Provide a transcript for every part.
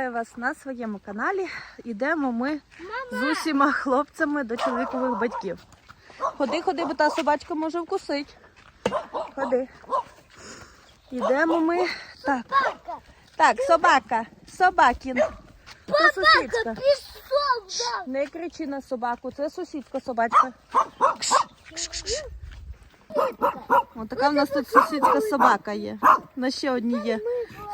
Вітаю вас на своєму каналі. Ідемо ми з усіма хлопцями до чоловікових батьків. Ходи, ходи, бо та собачка може вкусить. Ходи. Ідемо ми. Так. Так, собака. Собакін. Це сусідка. Не кричи на собаку, це сусідка собачка. Кш, кш, кш, кш. Ось така в нас тут сусідська собака є. У нас ще одні є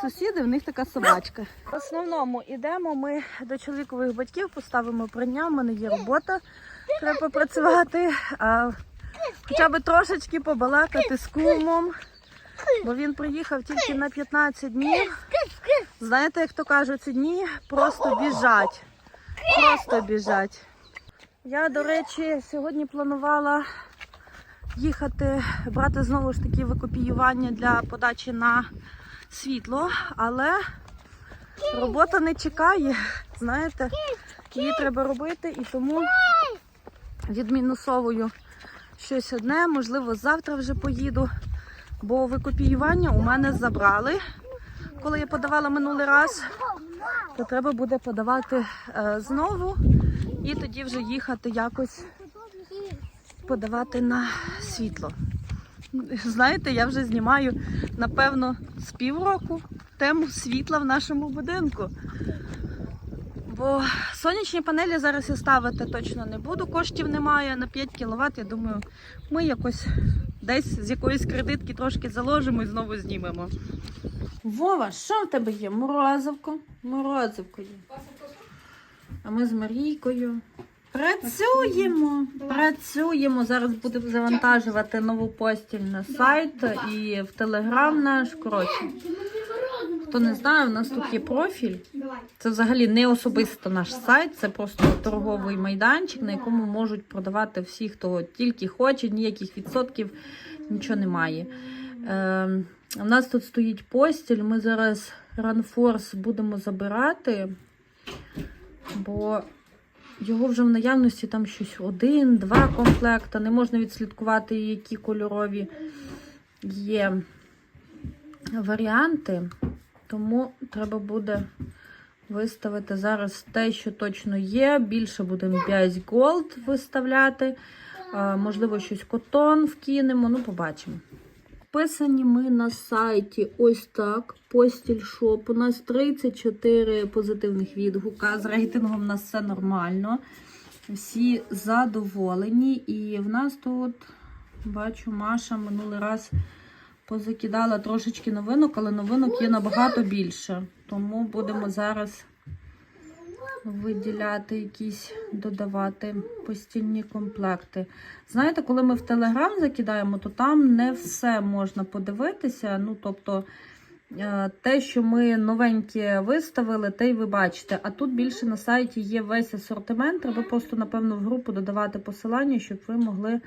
сусіди, в них така собачка. В основному йдемо ми до чоловікових батьків, поставимо прання, в мене є робота, треба попрацювати, а хоча б трошечки побалакати з кумом, бо він приїхав тільки на 15 днів. Знаєте, як то кажуть, ці дні просто біжать. Просто біжать. Я, до речі, сьогодні планувала їхати, брати знову ж таки викопіювання для подачі на світло, але робота не чекає. Знаєте, її треба робити і тому відмінусовую щось одне, можливо, завтра вже поїду, бо викопіювання у мене забрали. Коли я подавала минулий раз, то треба буде подавати е, знову і тоді вже їхати якось подавати на світло. Знаєте, я вже знімаю, напевно, півроку тему світла в нашому будинку. Бо сонячні панелі зараз я ставити точно не буду. Коштів немає на 5 кВт. Я думаю, ми якось десь з якоїсь кредитки трошки заложимо і знову знімемо. Вова, що в тебе є? Морозивко? Морозивко є. А ми з Марійкою працюємо. Працюємо. Зараз будемо завантажувати нову постіль на сайт і в телеграм наш. Коротше, хто не знає, у нас тут є профіль. Це взагалі не особисто наш сайт, це просто торговий майданчик, на якому можуть продавати всі, хто тільки хоче, ніяких відсотків, нічого немає. Е, у нас тут стоїть постіль. Ми зараз ранфорс будемо забирати, бо його вже в наявності там щось один, два комплекти. Не можна відслідкувати, які кольорові є варіанти. Тому треба буде виставити зараз те, що точно є. Більше будемо 5 Gold виставляти. Можливо, щось котон вкинемо. Ну, побачимо. Вписані ми на сайті ось так. Постіль шоп. У нас 34 позитивних відгука. З рейтингом у нас все нормально. Всі задоволені. І в нас тут, бачу, Маша минулий раз позакидала трошечки новинок, але новинок є набагато більше. Тому будемо зараз виділяти якісь, додавати постільні комплекти. Знаєте, коли ми в Телеграм закидаємо, то там не все можна подивитися. Ну, тобто, е, те, що ми новеньке виставили, те й ви бачите. А тут більше на сайті є весь асортимент. Треба просто, напевно, в групу додавати посилання, щоб ви могли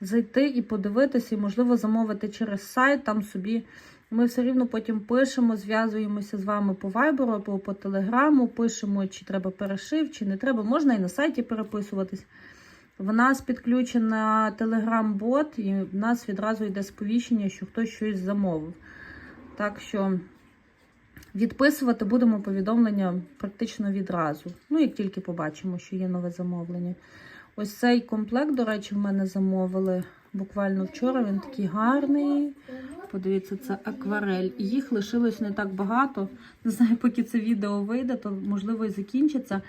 зайти і подивитися, і, можливо, замовити через сайт там собі. Ми все рівно потім пишемо, зв'язуємося з вами по вайберу або по телеграму, пишемо, чи треба перешив, чи не треба. Можна і на сайті переписуватись. В нас підключена телеграм-бот, і в нас відразу йде сповіщення, що хтось щось замовив. Так що відписувати будемо повідомлення практично відразу. Ну, як тільки побачимо, що є нове замовлення. Ось цей комплект, до речі, в мене замовили буквально вчора. Він такий гарний. Подивіться, це акварель. І Їх лишилось не так багато. Не знаю, поки це відео вийде, то можливо і закінчиться.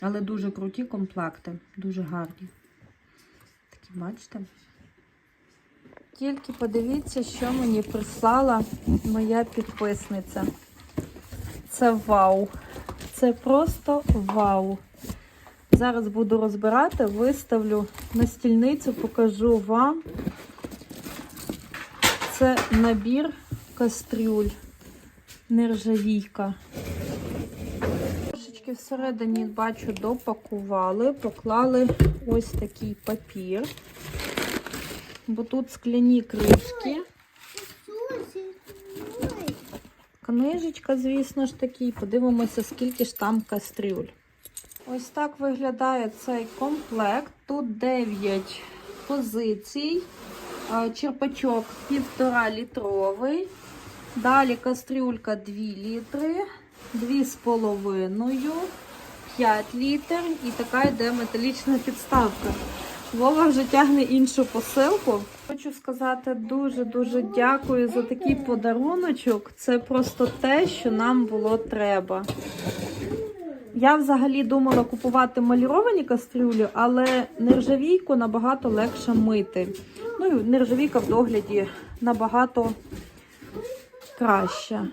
Але дуже круті комплекти, дуже гарні. Такі, бачите? Тільки подивіться, що мені прислала моя підписниця. Це вау. Це просто вау. Зараз буду розбирати, виставлю на стільницю, покажу вам. Це набір кастрюль, нержавійка. Трошечки всередині, бачу, допакували, поклали ось такий папір, бо тут скляні кришки. Книжечка, звісно ж таки, подивимося, скільки ж там кастрюль. Ось так виглядає цей комплект. Тут 9 позицій. Черпачок 1,5 літровий. Далі кастрюлька 2 літри. Дві з половиною, 5 літр і така йде металічна підставка. Вова вже тягне іншу посилку. Хочу сказати дуже-дуже дякую за такий подаруночок. Це просто те, що нам було треба. Я взагалі думала купувати маліровані кастрюлі, але нержавійку набагато легше мити. Ну і нержавійка в догляді набагато краще.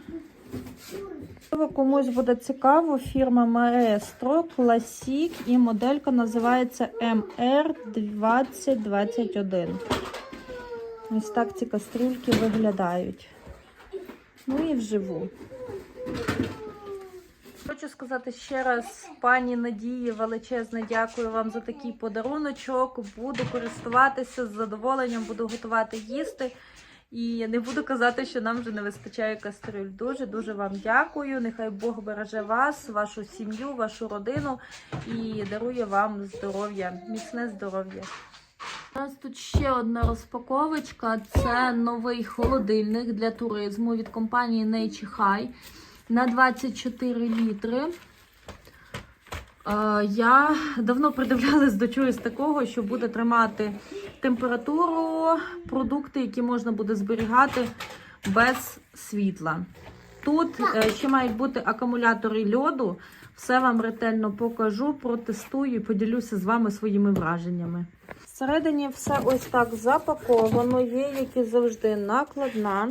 Комусь буде цікаво, фірма Maestro Classic і моделька називається MR2021. Ось так ці кастрюльки виглядають. Ну і вживу. Хочу сказати ще раз, пані Надії, величезне дякую вам за такий подаруночок. Буду користуватися з задоволенням, буду готувати їсти. І не буду казати, що нам вже не вистачає кастрюль. Дуже дуже вам дякую. Нехай Бог береже вас, вашу сім'ю, вашу родину і дарує вам здоров'я, міцне здоров'я. У нас тут ще одна розпаковочка. Це новий холодильник для туризму від компанії Nature High на 24 літри. Е, Я давно придивлялась до чогось такого, що буде тримати температуру, продукти, які можна буде зберігати без світла. Тут е, ще мають бути акумулятори льоду. Все вам ретельно покажу, протестую і поділюся з вами своїми враженнями. Всередині все ось так запаковано, є, як і завжди, накладна.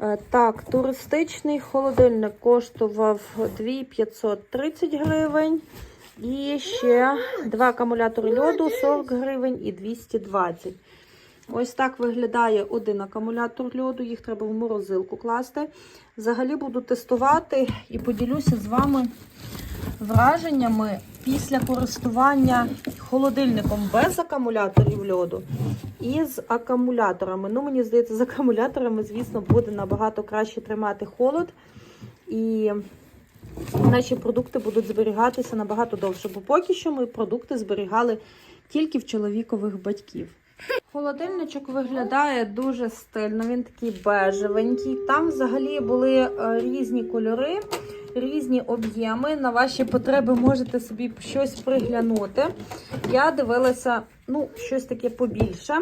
Е, Так, туристичний холодильник коштував 2530 гривень. І ще два акумулятори льоду 40 гривень і 220. Ось так виглядає один акумулятор льоду, їх треба в морозилку класти. Взагалі буду тестувати і поділюся з вами враженнями після користування холодильником без акумуляторів льоду і з акумуляторами. Ну, мені здається, з акумуляторами, звісно, буде набагато краще тримати холод. І наші продукти будуть зберігатися набагато довше, бо поки що ми продукти зберігали тільки в чоловікових батьків. Холодильничок виглядає дуже стильно, він такий бежевенький. Там взагалі були е, різні кольори, різні об'єми. На ваші потреби можете собі щось приглянути. Я дивилася, ну, щось таке побільше.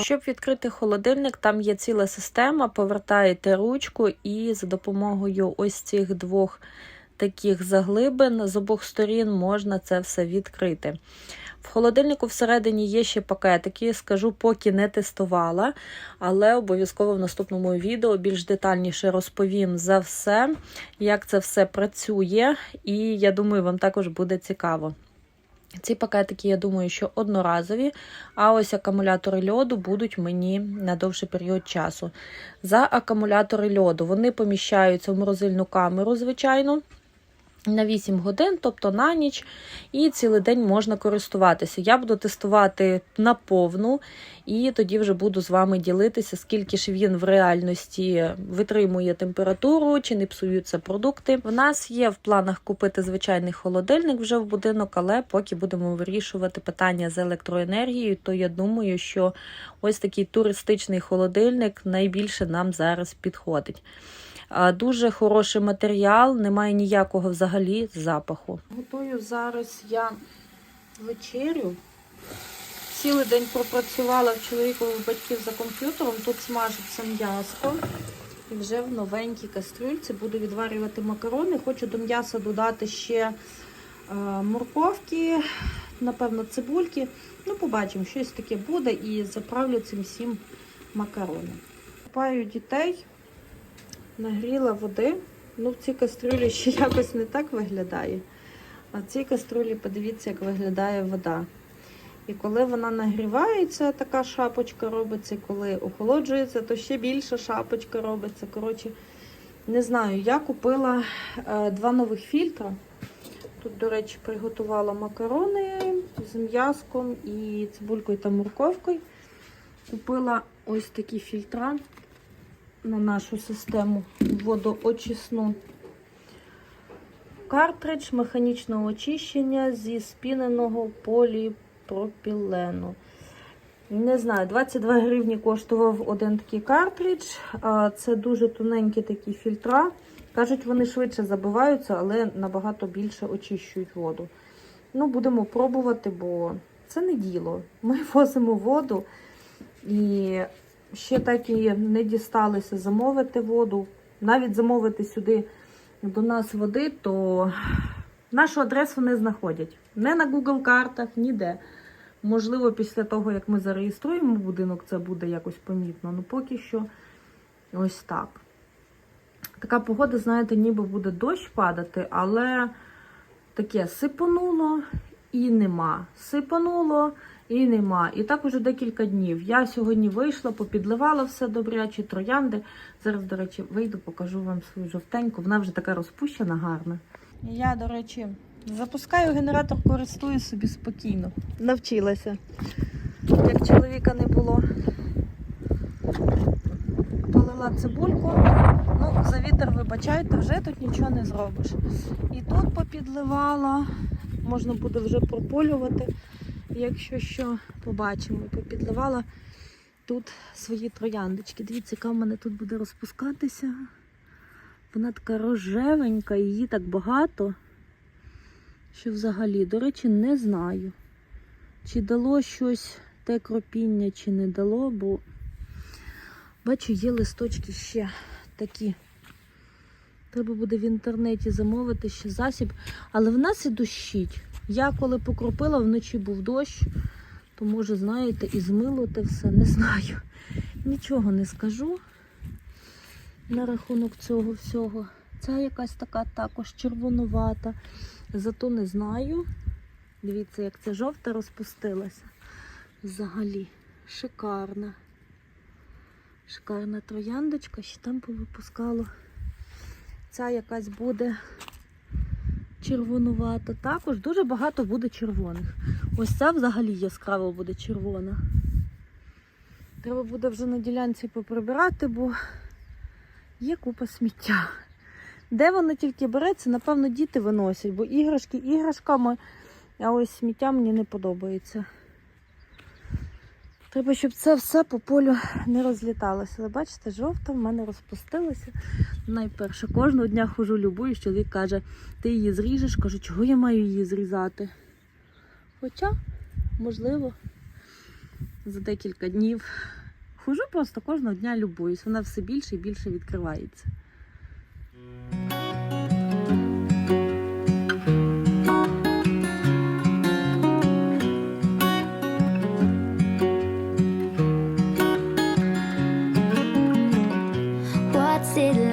Щоб відкрити холодильник, там є ціла система. Повертаєте ручку, і за допомогою ось цих двох таких заглибин з обох сторін можна це все відкрити. В холодильнику всередині є ще пакетики, скажу, поки не тестувала, але обов'язково в наступному відео більш детальніше розповім за все, як це все працює, і я думаю, вам також буде цікаво. Ці пакетики, я думаю, що одноразові, а ось акумулятори льоду будуть мені на довший період часу. За акумулятори льоду вони поміщаються в морозильну камеру, звичайно. На 8 годин, тобто на ніч, і цілий день можна користуватися. Я буду тестувати на повну, і тоді вже буду з вами ділитися, скільки ж він в реальності витримує температуру, чи не псуються продукти. В нас є в планах купити звичайний холодильник вже в будинок, але поки будемо вирішувати питання з електроенергією, то я думаю, що ось такий туристичний холодильник найбільше нам зараз підходить. Дуже хороший матеріал, немає ніякого взагалі запаху. Готую зараз я вечерю. Цілий день пропрацювала в чоловікових батьків за комп'ютером. Тут смажиться м'ясо. І вже в новенькій кастрюльці буду відварювати макарони. Хочу до м'яса додати ще е, морковки, напевно, цибульки. Ну, побачимо, щось таке буде і заправлю цим всім макарони. Купаю дітей нагріла води. Ну, в цій кастрюлі ще якось не так виглядає. А в цій кастрюлі, подивіться, як виглядає вода. І коли вона нагрівається, така шапочка робиться, коли охолоджується, то ще більша шапочка робиться. Коротше, не знаю, я купила е, два нових фільтра. Тут, до речі, приготувала макарони з м'язком і цибулькою та морковкою. Купила ось такі фільтра на нашу систему водоочисну. Картридж механічного очищення зі спіненого поліпропілену. Не знаю, 22 гривні коштував один такий картридж. Це дуже тоненькі такі фільтра. Кажуть, вони швидше забиваються, але набагато більше очищують воду. Ну, будемо пробувати, бо це не діло. Ми возимо воду і ще так і не дісталися замовити воду. Навіть замовити сюди до нас води, то нашу адресу не знаходять. Не на Google картах, ніде. Можливо, після того, як ми зареєструємо будинок, це буде якось помітно. Ну поки що ось так. Така погода, знаєте, ніби буде дощ падати, але таке сипануло і нема. Сипануло і нема. І так уже декілька днів. Я сьогодні вийшла, попідливала все добряче, троянди. Зараз, до речі, вийду, покажу вам свою жовтеньку. Вона вже така розпущена, гарна. Я, до речі, запускаю генератор, користую собі спокійно. Навчилася. Як чоловіка не було. Полила цибульку. Ну, за вітер, вибачайте, вже тут нічого не зробиш. І тут попідливала. Можна буде вже прополювати. Якщо що, побачимо. Попідливала тут свої трояндочки. Дивіться, яка в мене тут буде розпускатися. Вона така рожевенька, її так багато, що взагалі, до речі, не знаю, чи дало щось те кропіння, чи не дало, бо бачу, є листочки ще такі. Треба буде в інтернеті замовити ще засіб, але в нас і дощить. Я коли покропила, вночі був дощ, то може, знаєте, і змило те все, не знаю. Нічого не скажу на рахунок цього всього. Ця якась така також червонувата. Зато не знаю. Дивіться, як ця жовта розпустилася. Взагалі. Шикарна. Шикарна трояндочка, ще там повипускало. Ця якась буде червонувата. Також дуже багато буде червоних. Ось ця взагалі яскраво буде червона. Треба буде вже на ділянці поприбирати, бо є купа сміття. Де воно тільки береться, напевно, діти виносять, бо іграшки іграшками, а ось сміття мені не подобається. Треба, щоб це все по полю не розліталося. Але бачите, жовта в мене розпустилася. Найперше, кожного дня хожу любую, чоловік каже, ти її зріжеш, кажу, чого я маю її зрізати. Хоча, можливо, за декілька днів хожу просто кожного дня любуюсь. Вона все більше і більше відкривається. What's it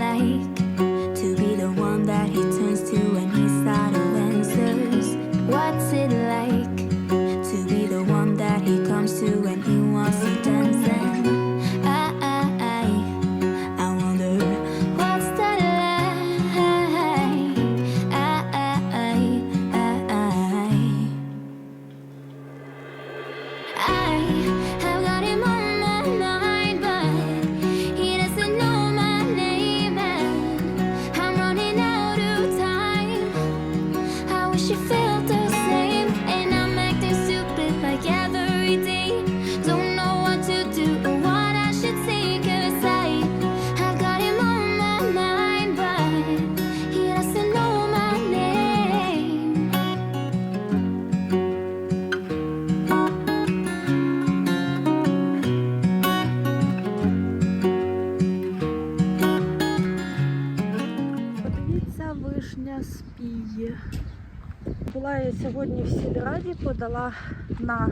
подала на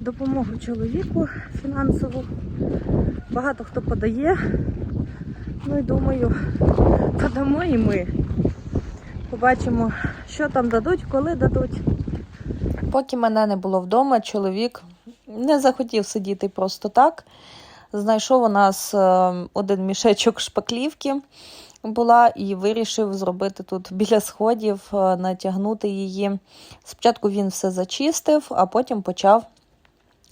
допомогу чоловіку фінансову. Багато хто подає. Ну і думаю, подамо і ми. Побачимо, що там дадуть, коли дадуть. Поки мене не було вдома, чоловік не захотів сидіти просто так. Знайшов у нас е, один мішечок шпаклівки була і вирішив зробити тут біля сходів, е, натягнути її. Спочатку він все зачистив, а потім почав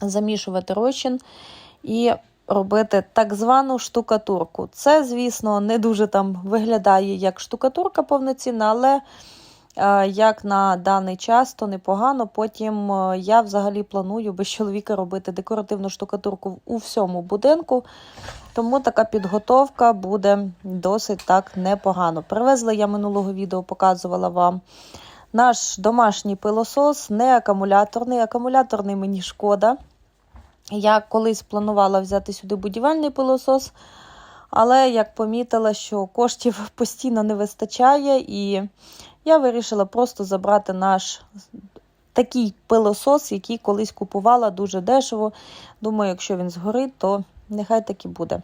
замішувати розчин і робити так звану штукатурку. Це, звісно, не дуже там виглядає як штукатурка повноцінна, але як на даний час, то непогано. Потім е, я взагалі планую без чоловіка робити декоративну штукатурку у всьому будинку. Тому така підготовка буде досить так непогано. Привезла я минулого відео, показувала вам наш домашній пилосос, не акумуляторний. Акумуляторний мені шкода. Я колись планувала взяти сюди будівельний пилосос, але як помітила, що коштів постійно не вистачає, і я вирішила просто забрати наш такий пилосос, який колись купувала дуже дешево. Думаю, якщо він згорить, то нехай так і буде.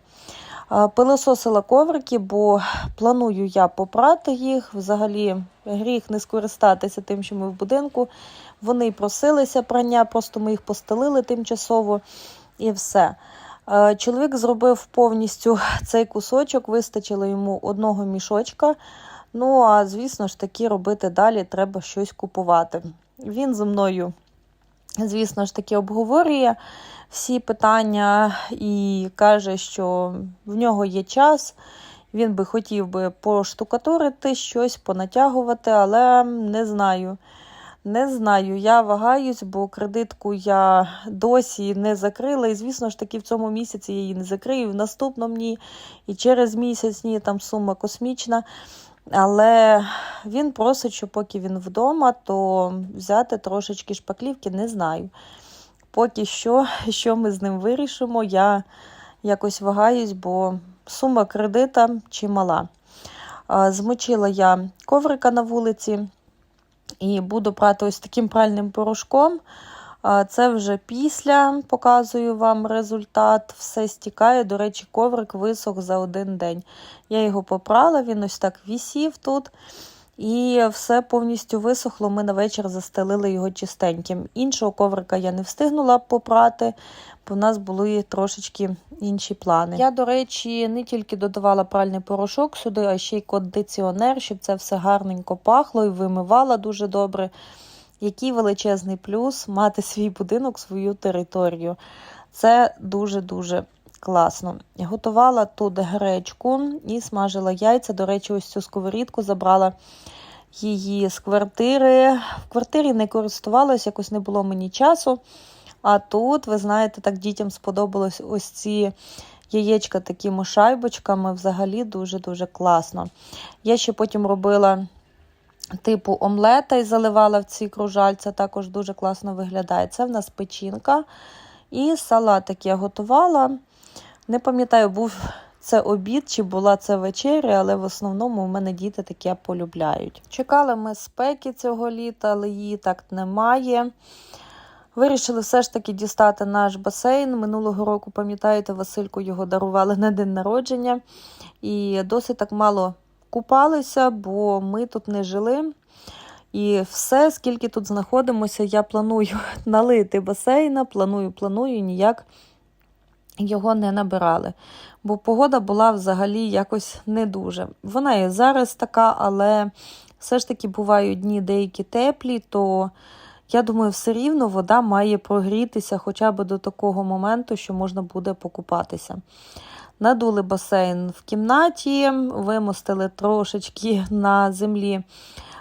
Пилососила коврики, бо планую я попрати їх. Взагалі гріх не скористатися тим, що ми в будинку. Вони просилися прання, просто ми їх постелили тимчасово і все. Чоловік зробив повністю цей кусочок, вистачило йому одного мішочка. Ну, а звісно ж таки, робити далі треба щось купувати. Він зі мною, звісно ж таки, обговорює всі питання і каже, що в нього є час. Він би хотів би поштукатурити щось, понатягувати, але не знаю. Не знаю, я вагаюсь, бо кредитку я досі не закрила. І, звісно ж таки, в цьому місяці я її не закрию, в наступному ні, і через місяць ні, там сума космічна. Але він просить, що поки він вдома, то взяти трошечки шпаклівки не знаю. Поки що, що ми з ним вирішимо, я якось вагаюсь, бо сума кредита чимала. Змочила я коврика на вулиці і буду прати ось таким пральним порошком. Це вже після показую вам результат. Все стікає. До речі, коврик висох за один день. Я його попрала, він ось так вісів тут. І все повністю висохло. Ми на вечір застелили його чистеньким. Іншого коврика я не встигнула попрати, бо в нас були трошечки інші плани. Я, до речі, не тільки додавала пральний порошок сюди, а ще й кондиціонер, щоб це все гарненько пахло і вимивала дуже добре. Який величезний плюс мати свій будинок, свою територію. Це дуже-дуже класно. Готувала тут гречку і смажила яйця. До речі, ось цю сковорідку забрала її з квартири. В квартирі не користувалась, якось не було мені часу. А тут, ви знаєте, так дітям сподобалось ось ці яєчка такими шайбочками. Взагалі дуже-дуже класно. Я ще потім робила типу омлета і заливала в ці кружальця, також дуже класно виглядає. Це в нас печінка. І салатик я готувала. Не пам'ятаю, був це обід чи була це вечеря, але в основному у мене діти таке полюбляють. Чекали ми спеки цього літа, але її так немає. Вирішили все ж таки дістати наш басейн. Минулого року, пам'ятаєте, Васильку його дарували на день народження. І досить так мало купалися, бо ми тут не жили. І все, скільки тут знаходимося, я планую налити басейна, планую, планую, ніяк його не набирали. Бо погода була взагалі якось не дуже. Вона і зараз така, але все ж таки бувають дні деякі теплі, то я думаю, все рівно вода має прогрітися хоча б до такого моменту, що можна буде покупатися. Надули басейн в кімнаті, вимостили трошечки на землі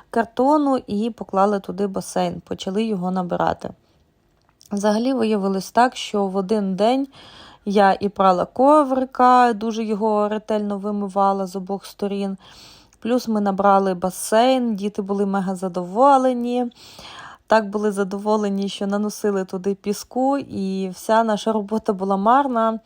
картону і поклали туди басейн, почали його набирати. Взагалі виявилось так, що в один день я і прала коврика, дуже його ретельно вимивала з обох сторін. Плюс ми набрали басейн, діти були мега задоволені. Так були задоволені, що наносили туди піску, і вся наша робота була марна.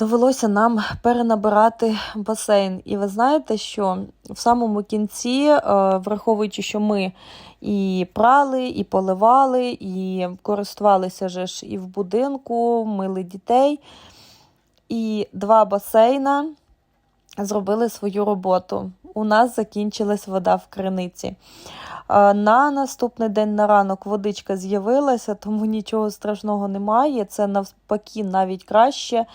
Довелося нам перенабирати басейн. І ви знаєте, що в самому кінці, е, враховуючи, що ми і прали, і поливали, і користувалися же ж і в будинку, мили дітей. І два басейна зробили свою роботу. У нас закінчилась вода в криниці. Е, На наступний день на ранок водичка з'явилася, тому нічого страшного немає. Це навпаки навіть краще,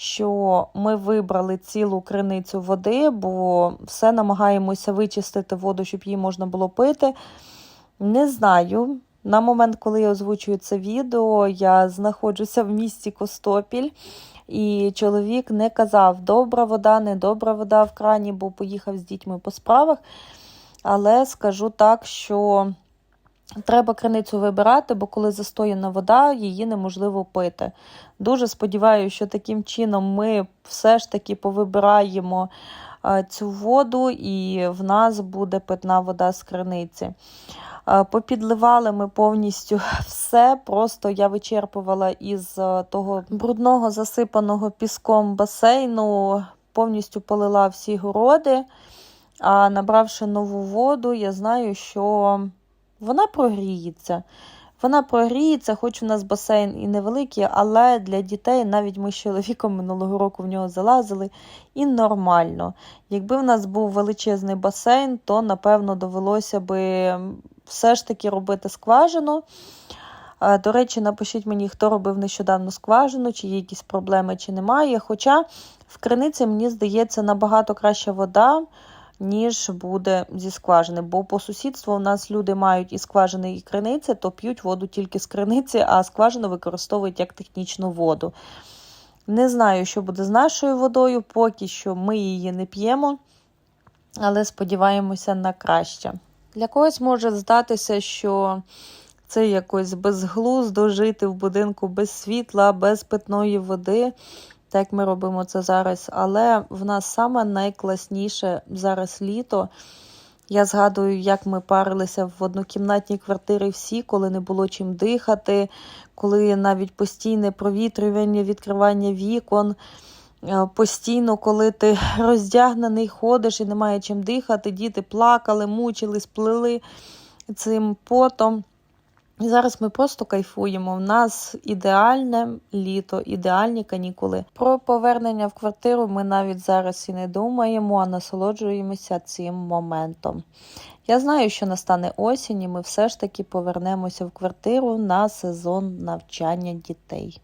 що ми вибрали цілу криницю води, бо все намагаємося вичистити воду, щоб її можна було пити. Не знаю. На момент, коли я озвучую це відео, я знаходжуся в місті Костопіль, і чоловік не казав, добра вода, не добра вода в крані, бо поїхав з дітьми по справах. Але скажу так, що треба криницю вибирати, бо коли застояна вода, її неможливо пити. Дуже сподіваюся, що таким чином ми все ж таки повибираємо е, цю воду, і в нас буде питна вода з криниці. Е, Попідливали ми повністю все. Просто я вичерпувала із е, того брудного засипаного піском басейну, повністю полила всі городи. А набравши нову воду, я знаю, що вона прогріється. Вона прогріється, хоч у нас басейн і невеликий, але для дітей навіть ми з чоловіком минулого року в нього залазили і нормально. Якби в нас був величезний басейн, то напевно довелося би все ж таки робити скважину. До речі, напишіть мені, хто робив нещодавно скважину, чи є якісь проблеми, чи немає. Хоча в криниці, мені здається, набагато краща вода, ніж буде зі скважини. Бо по сусідству у нас люди мають і скважини, і криниці, то п'ють воду тільки з криниці, а скважину використовують як технічну воду. Не знаю, що буде з нашою водою, поки що ми її не п'ємо, але сподіваємося на краще. Для когось може здатися, що це якось безглуздо жити в будинку без світла, без питної води, так як ми робимо це зараз. Але в нас саме найкласніше зараз літо. Я згадую, як ми парилися в однокімнатній квартирі всі, коли не було чим дихати, коли навіть постійне провітрювання, відкривання вікон. е, Постійно, коли ти роздягнений, ходиш і немає чим дихати, діти плакали, мучились, плили цим потом. І зараз ми просто кайфуємо. У нас ідеальне літо, ідеальні канікули. Про повернення в квартиру ми навіть зараз і не думаємо, а насолоджуємося цим моментом. Я знаю, що настане осінь, і ми все ж таки повернемося в квартиру на сезон навчання дітей.